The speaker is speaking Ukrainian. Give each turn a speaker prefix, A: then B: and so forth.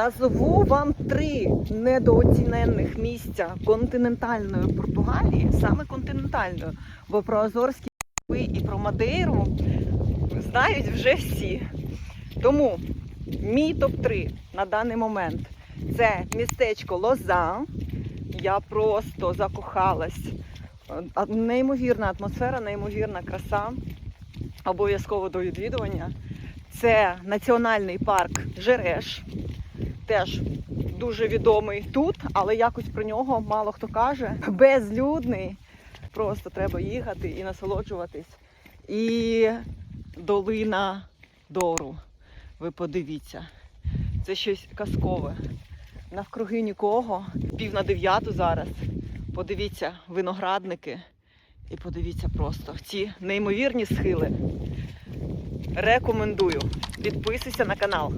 A: Назву вам три недооціненних місця континентальної Португалії, саме континентальної, бо про Азорські і про Мадейру знають вже всі. Тому мій топ-3 на даний момент це містечко Лоза. Я просто закохалась. Неймовірна атмосфера, неймовірна краса. Обов'язково до відвідування. Це національний парк Жереш. Теж дуже відомий тут, але якось про нього мало хто каже. Безлюдний. Просто треба їхати і насолоджуватись. І долина Дору. Ви подивіться. Це щось казкове. Навкруги нікого. Пів на дев'яту зараз. Подивіться виноградники. І подивіться просто ці неймовірні схили. Рекомендую. Підписуйся на канал.